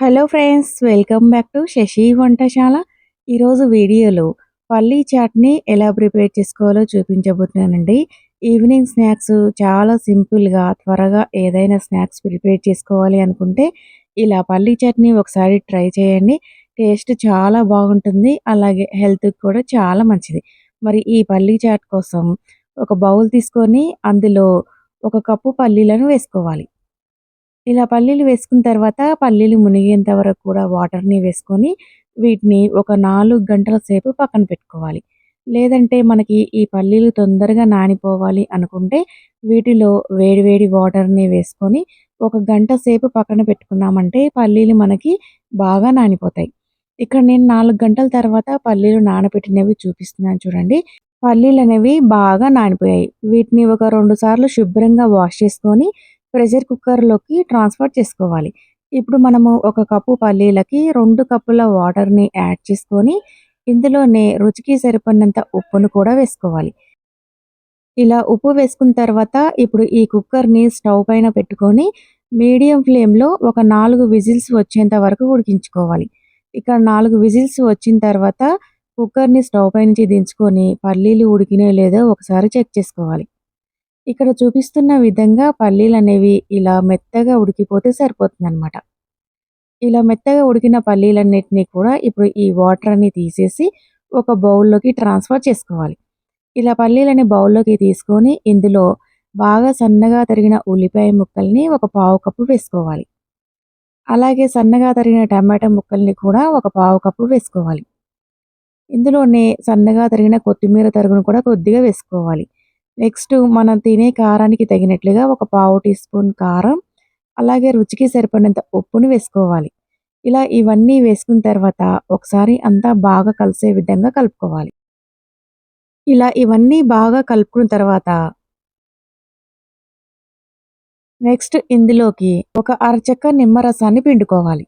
Hello friends welcome back to Shashi Vantashala ఈరోజు వీడియోలో పల్లీ చాట్ని ఎలా ప్రిపేర్ చేసుకోవాలో చూపించబోతున్నానండి. ఈవినింగ్ స్నాక్స్ చాలా సింపుల్గా త్వరగా ఏదైనా స్నాక్స్ ప్రిపేర్ చేసుకోవాలి అనుకుంటే ఇలా పల్లీ చట్నీ ఒకసారి ట్రై చేయండి. టేస్ట్ చాలా బాగుంటుంది అలాగే హెల్త్కి కూడా చాలా మంచిది. మరి ఈ పల్లీ చాట్ కోసం ఒక బౌల్ తీసుకొని అందులో ఒక కప్పు పల్లీలను వేసుకోవాలి. ఇలా పల్లీలు వేసుకున్న తర్వాత పల్లీలు మునిగేంత వరకు కూడా వాటర్ని వేసుకొని వీటిని ఒక నాలుగు గంటల సేపు పక్కన పెట్టుకోవాలి. లేదంటే మనకి ఈ పల్లీలు తొందరగా నానిపోవాలి అనుకుంటే వీటిలో వేడివేడి వాటర్ని వేసుకొని ఒక గంట సేపు పక్కన పెట్టుకున్నామంటే పల్లీలు మనకి బాగా నానిపోతాయి. ఇక్కడ నేను నాలుగు గంటల తర్వాత పల్లీలు నానబెట్టినవి చూపిస్తున్నాను చూడండి. పల్లీలు అనేవి బాగా నానిపోయాయి. వీటిని ఒక రెండు సార్లు శుభ్రంగా వాష్ చేసుకొని ప్రెషర్ కుక్కర్లోకి ట్రాన్స్ఫర్ చేసుకోవాలి. ఇప్పుడు మనము ఒక కప్పు పల్లీలకి రెండు కప్పుల వాటర్ని యాడ్ చేసుకొని ఇందులోనే రుచికి సరిపడినంత ఉప్పును కూడా వేసుకోవాలి. ఇలా ఉప్పు వేసుకున్న తర్వాత ఇప్పుడు ఈ కుక్కర్ని స్టవ్ పైన పెట్టుకొని మీడియం ఫ్లేమ్లో ఒక నాలుగు విజిల్స్ వచ్చేంత వరకు ఉడికించుకోవాలి. ఇక్కడ నాలుగు విజిల్స్ వచ్చిన తర్వాత కుక్కర్ని స్టవ్ పై నుంచి దించుకొని పల్లీలు ఉడికినాయో లేదో ఒకసారి చెక్ చేసుకోవాలి. ఇక్కడ చూపిస్తున్న విధంగా పల్లీలు అనేవి ఇలా మెత్తగా ఉడికిపోతే సరిపోతుందన్నమాట. ఇలా మెత్తగా ఉడికిన పల్లీలన్నిటినీ కూడా ఇప్పుడు ఈ వాటర్ తీసేసి ఒక బౌల్లోకి ట్రాన్స్ఫర్ చేసుకోవాలి. ఇలా పల్లీలని బౌల్లోకి తీసుకొని ఇందులో బాగా సన్నగా తరిగిన ఉల్లిపాయ ముక్కల్ని ఒక పావు కప్పు వేసుకోవాలి. అలాగే సన్నగా తరిగిన టమాటా ముక్కల్ని కూడా ఒక పావు కప్పు వేసుకోవాలి. ఇందులోనే సన్నగా తరిగిన కొత్తిమీర తరుగును కూడా కొద్దిగా వేసుకోవాలి. నెక్స్ట్ మనం తినే కారానికి తగినట్లుగా ఒక పావు టీ స్పూన్ కారం అలాగే రుచికి సరిపడినంత ఉప్పుని వేసుకోవాలి. ఇలా ఇవన్నీ వేసుకున్న తర్వాత ఒకసారి అంతా బాగా కలిసే విధంగా కలుపుకోవాలి. ఇలా ఇవన్నీ బాగా కలుపుకున్న తర్వాత నెక్స్ట్ ఇందులోకి ఒక అరచక్క నిమ్మరసాన్ని పిండుకోవాలి.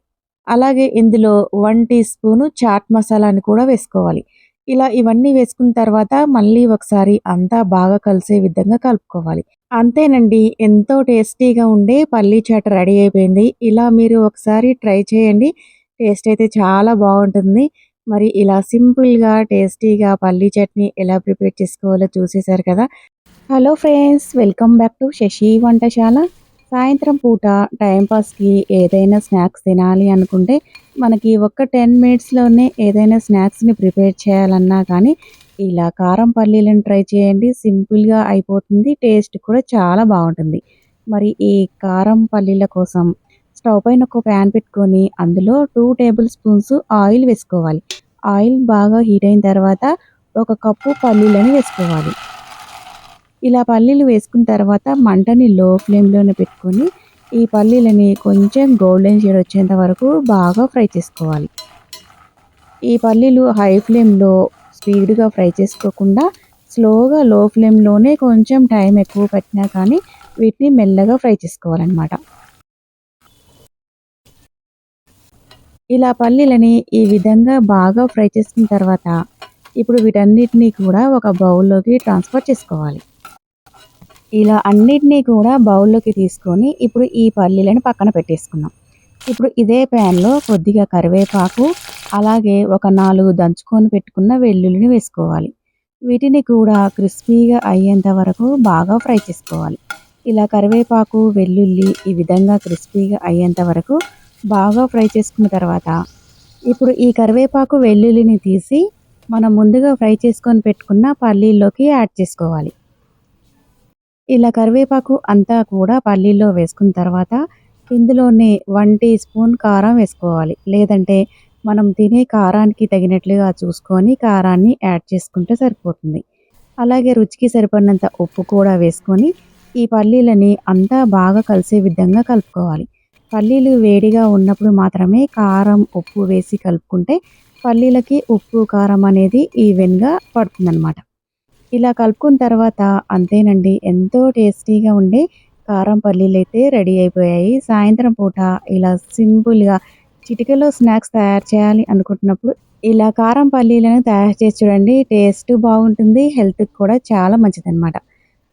అలాగే ఇందులో వన్ టీ స్పూను చాట్ మసాలాని కూడా వేసుకోవాలి. ఇలా ఇవన్నీ వేసుకున్న తర్వాత మళ్ళీ ఒకసారి అంతా బాగా కలిసే విధంగా కలుపుకోవాలి. అంతేనండి ఎంతో టేస్టీగా ఉండే పల్లీ చాట్ రెడీ అయిపోయింది. ఇలా మీరు ఒకసారి ట్రై చేయండి. టేస్ట్ అయితే చాలా బాగుంటుంది. మరి ఇలా సింపుల్గా టేస్టీగా పల్లీ చట్నీ ఎలా ప్రిపేర్ చేసుకోవాలో చూసేశారు కదా. Hello friends welcome back to Shashi Vantashala సాయంత్రం పూట టైంపాస్కి ఏదైనా స్నాక్స్ తినాలి అనుకుంటే మనకి ఒక్క టెన్ మినిట్స్లోనే ఏదైనా స్నాక్స్ని ప్రిపేర్ చేయాలన్నా కానీ ఇలా కారం పల్లీలను ట్రై చేయండి. సింపుల్గా అయిపోతుంది. టేస్ట్ కూడా చాలా బాగుంటుంది. మరి ఈ కారం పల్లీల కోసం స్టవ్ పైన ఒక ప్యాన్ పెట్టుకొని అందులో టూ టేబుల్ స్పూన్స్ ఆయిల్ వేసుకోవాలి. ఆయిల్ బాగా హీట్ అయిన తర్వాత ఒక కప్పు పల్లీలను వేసుకోవాలి. ఇలా పల్లీలు వేసుకున్న తర్వాత మంటని లో ఫ్లేమ్లోనే పెట్టుకొని ఈ పల్లీలని కొంచెం గోల్డెన్ షేడ్ వచ్చేంత వరకు బాగా ఫ్రై చేసుకోవాలి. ఈ పల్లీలు హై ఫ్లేమ్లో స్పీడ్గా ఫ్రై చేసుకోకుండా స్లోగా లో ఫ్లేమ్లోనే కొంచెం టైం ఎక్కువ పెట్టినా కానీ వీటిని మెల్లగా ఫ్రై చేసుకోవాలన్నమాట. ఇలా పల్లీలని ఈ విధంగా బాగా ఫ్రై చేసుకున్న తర్వాత ఇప్పుడు వీటన్నిటినీ కూడా ఒక బౌల్లోకి ట్రాన్స్ఫర్ చేసుకోవాలి. ఇలా అన్నిటినీ కూడా బౌల్లోకి తీసుకొని ఇప్పుడు ఈ పల్లీలను పక్కన పెట్టేసుకున్నాం ఇప్పుడు ఇదే ప్యాన్లో కొద్దిగా కరివేపాకు అలాగే ఒక నాలుగు దంచుకొని పెట్టుకున్న వెల్లుల్లిని వేసుకోవాలి. వీటిని కూడా క్రిస్పీగా అయ్యేంత వరకు బాగా ఫ్రై చేసుకోవాలి. ఇలా కరివేపాకు వెల్లుల్లి ఈ విధంగా క్రిస్పీగా అయ్యేంత వరకు బాగా ఫ్రై చేసుకున్న తర్వాత ఇప్పుడు ఈ కరివేపాకు వెల్లుల్లిని తీసి మనం ముందుగా ఫ్రై చేసుకొని పెట్టుకున్న పల్లీల్లోకి యాడ్ చేసుకోవాలి. ఇలా కరివేపాకు అంతా కూడా పల్లీల్లో వేసుకున్న తర్వాత ఇందులోనే వన్ టీ స్పూన్ కారం వేసుకోవాలి. లేదంటే మనం తినే కారానికి తగినట్లుగా చూసుకొని కారాన్ని యాడ్ చేసుకుంటే సరిపోతుంది. అలాగే రుచికి సరిపడినంత ఉప్పు కూడా వేసుకొని ఈ పల్లీలని అంతా బాగా కలిసే విధంగా కలుపుకోవాలి. పల్లీలు వేడిగా ఉన్నప్పుడు మాత్రమే కారం ఉప్పు వేసి కలుపుకుంటే పల్లీలకి ఉప్పు కారం అనేది ఈవెన్గా పడుతుందన్నమాట. ఇలా కలుపుకున్న తర్వాత అంతేనండి ఎంతో టేస్టీగా ఉండే కారం పల్లీలు అయితే రెడీ అయిపోయాయి సాయంత్రం పూట ఇలా సింపుల్గా చిటికలో స్నాక్స్ తయారు చేయాలి అనుకుంటున్నప్పుడు ఇలా కారం పల్లీలను తయారు చేసి చూడండి టేస్ట్ బాగుంటుంది హెల్త్కి కూడా చాలా మంచిదన్నమాట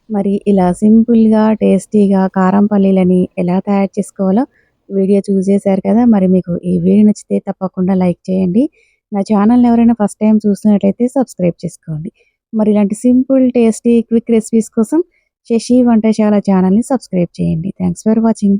మరి ఇలా సింపుల్గా టేస్టీగా కారం పల్లీలని ఎలా తయారు చేసుకోవాలో వీడియో చూసేశారు కదా! మరి మీకు ఈ వీడియో నచ్చితే తప్పకుండా లైక్ చేయండి. నా ఛానల్‌ని ఎవరైనా ఫస్ట్ టైం చూస్తున్నట్లయితే సబ్స్క్రైబ్ చేసుకోండి. మరి ఇలాంటి సింపుల్, టేస్టీ, క్విక్ రెసిపీస్ కోసం శశి వంటశాల ఛానల్‌ని సబ్స్క్రైబ్ చేయండి. Thanks for watching.